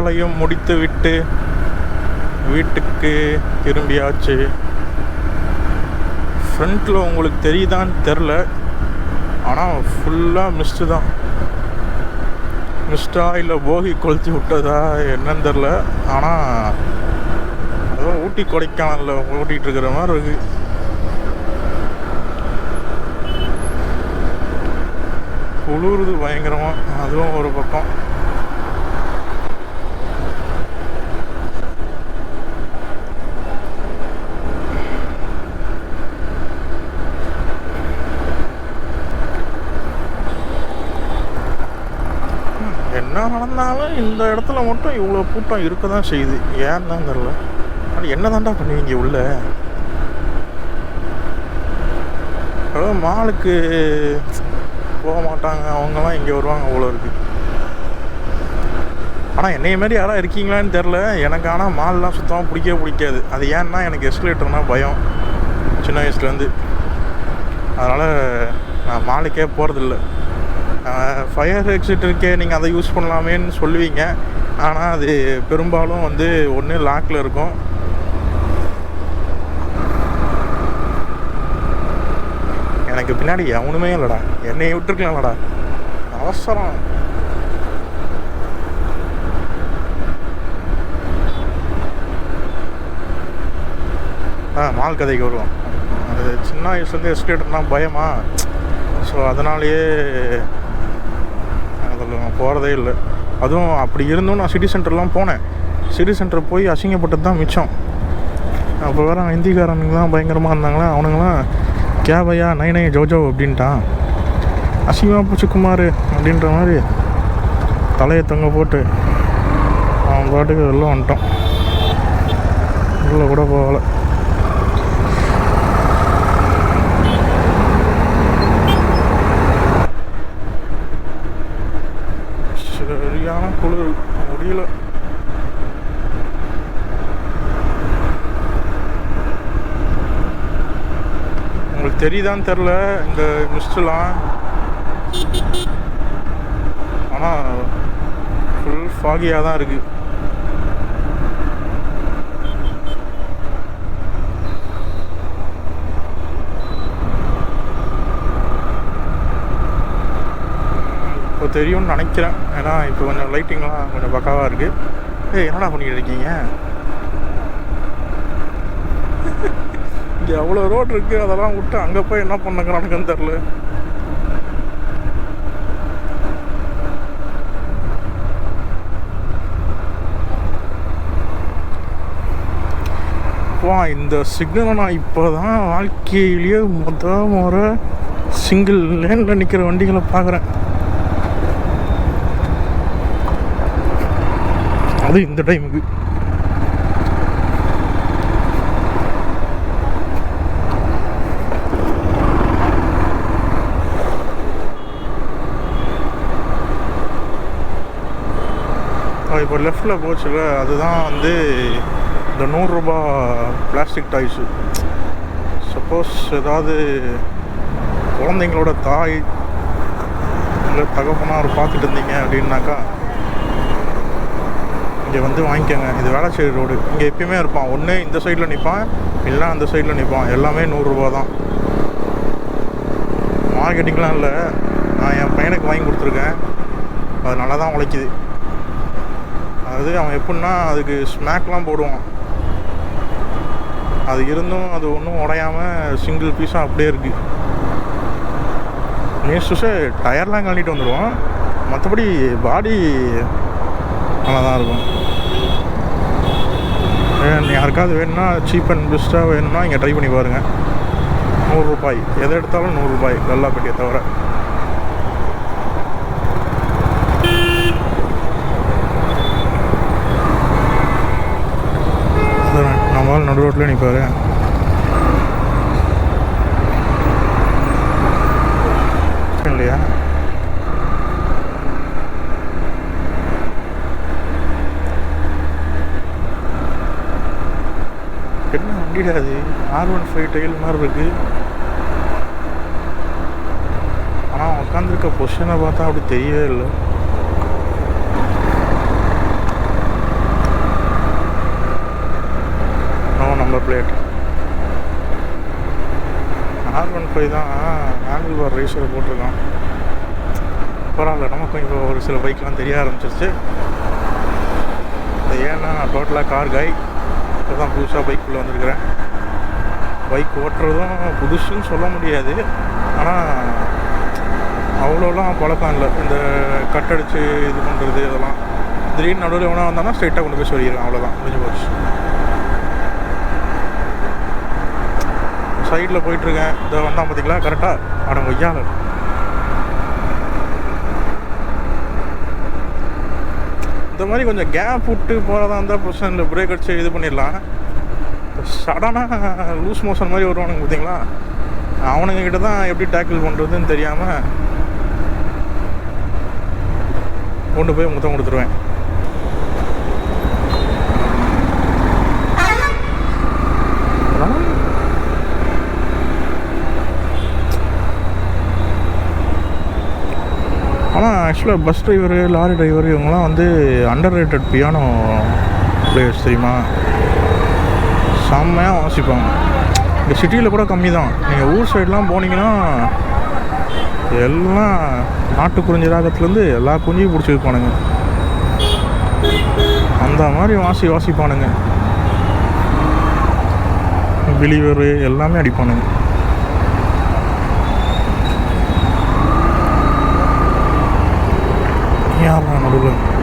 வேலையும் முடித்து விட்டு வீட்டுக்கு திரும்பியாச்சு. ஃப்ரண்ட்டில் உங்களுக்கு தெரியுதான்னு தெரில ஆனால் ஃபுல்லாக மிஸ்டு தான். மிஸ்டா இல்லை போகி கொளுத்தி விட்டதா என்னன்னு தெரில ஆனால் அதுவும் ஊட்டி கொடைக்கானலில் ஓட்டிகிட்டு இருக்கிற மாதிரி இருக்குது குளிருது பயங்கரமாக அதுவும் ஒரு பக்கம். என்ன நடந்தாலும் இந்த இடத்துல மட்டும் இவ்வளோ கூட்டம் இருக்க தான் செய்யுது. ஏன்னு தான் தெரில ஆனால் என்ன தாண்டா பண்ணுவீங்க உள்ள? அதாவது மாலுக்கு போக மாட்டாங்க. அவங்கெல்லாம் இங்கே வருவாங்க அவ்வளோ இருக்கு. ஆனால் என்னைய மாதிரி யாரா இருக்கீங்களான்னு தெரில எனக்கு ஆனால் மால்லாம் சுத்தமாக பிடிக்கவே பிடிக்காது. அது ஏன்னா எனக்கு எஸ்கலேட்டர்னால் பயம். சின்ன வயசுலேருந்து அதனால் நான் மாலுக்கே போகிறதில்ல ஃபயர் எக்ஸிட் இருக்கே நீங்கள் அதை யூஸ் பண்ணலாமேன்னு சொல்லுவீங்க. ஆனால் அது பெரும்பாலும் வந்து ஒன்று லாக்கில் இருக்கும். எனக்கு பின்னாடி எவனுமே இல்லைடா. என்னையை விட்டுருக்கலாம்லடா. அவசரம். ஆ மால் கதைக்கு வருவோம். அது சின்ன வயசுலேருந்து எஸ்கேட்டர்னா பயமா. ஸோ அதனாலேயே அதில் நான் போகிறதே இல்லை. அதுவும் அப்படி இருந்தும் நான் சிட்டி சென்டர்லாம் போனேன். சிட்டி சென்டர் போய் அசிங்கப்பட்டது தான் மிச்சம். அப்போ வேறு ஹிந்திக்காரனுங்களாம் பயங்கரமாக இருந்தாங்களா அவனுங்களாம் கேபையா நை நை ஜோஜோ அப்படின்ட்டான். அசிங்கமாக போச்சு குமார் அப்படின்ற மாதிரி தலையை தொங்க போட்டு அவன் பாட்டுக்கு வெளில வந்துட்டான். உள்ளே கூட போகலை. சரியான குளிர் முடியல. உங்களுக்கு தெரியுதான்னு தெரில இந்த மிஸ்டெலாம் ஆனால் ஃபுல் ஃபாகியாக தான் இருக்குது இப்போ தெரியும்னு நினைக்கிறேன். ஏன்னா இப்போ கொஞ்சம் லைட்டிங்லாம் கொஞ்சம் பக்காவாக இருக்குது ஏய் என்னடா பண்ணிக்கிட்டு இருக்கீங்க? இங்கே எவ்வளோ ரோடு இருக்குது அதெல்லாம் விட்டு அங்கே போய் என்ன பண்ணுங்கிறானுங்கன்னு தெரில வா இந்த சிக்னலை நான் இப்போ தான் வாழ்க்கையிலேயே முத முறை சிங்கிள் லேனில் நிற்கிற வண்டிகளை பார்க்குறேன். அது இந்த டைமுக்கு இப்போ லெஃப்டில் போச்சுல அதுதான் வந்து இந்த நூறுரூபா பிளாஸ்டிக் டாய்ஸு சப்போஸ் ஏதாவது குழந்தைங்களோட தாய் இல்லை தகப்பனார் பார்த்துட்டு இருந்தீங்க அப்படின்னாக்கா இங்கே வந்து வாங்கிக்கோங்க. இது வேளச்சேரி ரோடு. இங்கே எப்பயுமே இருப்பான். ஒன்று இந்த சைடில் நிற்பான் இல்லைனா அந்த சைடில் நிற்பான் எல்லாமே நூறுரூவா தான். மார்க்கெட்டிங்லாம் இல்லை. நான் என் பையனுக்கு வாங்கி கொடுத்துருக்கேன். அது நல்லா தான் உழைக்குது. அதாவது அவன் எப்படின்னா அதுக்கு ஸ்நாக்லாம் போடுவான். அது இருந்தும் அது ஒன்றும் உடையாமல் சிங்கிள் பீஸாக அப்படியே இருக்குது நேஸ்டுஸு டயர்லாம் கழட்டிட்டு வந்துடுவான் மற்றபடி பாடி நல்லா தான் இருக்கும். யாருக்காவது வேணும்னா சீப் அண்ட் பெஸ்ட்டாக வேணும்னா இங்கே ட்ரை பண்ணி பாருங்கள் நூறுரூபாய் எதை எடுத்தாலும் நூறுரூபாய் கல்லாப்பட்டியை தவிர. நம்மளால் நடு ரோட்டில் நிற்பாரு கிடையாது. ஆர் ஒன் ஃபைவ் டயல் மாதிரி இருக்குது ஆனால் உட்காந்துருக்க பொசிஷனை பார்த்தா அப்படி தெரியவே இல்லை. No number plate R one five தான் ஆங்கிள் பார் ரேஷியோவில் போட்டிருக்கோம் பரவாயில்ல நமக்கும் இப்போ ஒரு சில பைக்லாம் தெரிய ஆரம்பிச்சிருச்சு. ஏன்னா டோட்டலாக கார் காய் இப்போ தான் புதுசாக பைக்குள்ளே வந்திருக்கிறேன். பைக் ஓட்டுறதும் புதுசுன்னு சொல்ல முடியாது. ஆனால் அவ்வளோலாம் பழக்கம் இல்லை. இந்த கட் அடித்து இது பண்ணுறது இதெல்லாம். திடீர்னு நடுவில் எவனா வந்தானா ஸ்ட்ரைட்டாக கொண்டு போய் சொல்லிடுறேன் அவ்வளோதான் முடிஞ்சு போச்சு. சைடில் போயிட்டுருக்கேன் இதை வந்தான் பார்த்தீங்களா கரெக்டாக அட ஒய்யால இந்த மாதிரி கொஞ்சம் கேப் விட்டு போகிறதா இருந்தால் பிரச்சனை இல்லை பிரேக் அடிச்சு இது பண்ணிடலாம். சடனாக லூஸ் மோஷன் மாதிரி வருவானுங்க பார்த்தீங்களா? அவனுங்க கிட்ட தான் எப்படி டேக்கிள் பண்ணுறதுன்னு தெரியாமல் கொண்டு போய் முத்தம் கொடுத்துருவேன். அதனால் ஆக்சுவலாக பஸ் டிரைவரு லாரி டிரைவர் இவங்களாம் வந்து அண்டர் ரேட்டட் பியானோ பிளேயர்ஸ் தெரியுமா? செம்மையாக வாசிப்பாங்க. இந்த சிட்டியில் கூட கம்மி தான் நீங்கள் ஊர் சைட்லாம் போனீங்கன்னா எல்லாம் நாட்டு குறிஞ்சி ராகத்துலேருந்து எல்லா குஞ்சையும் பிடிச்சிருப்பானுங்க அந்த மாதிரி வாசி வாசிப்பானுங்க. பிலிவரு எல்லாமே அடிப்பானுங்க. யாரா நடுவில்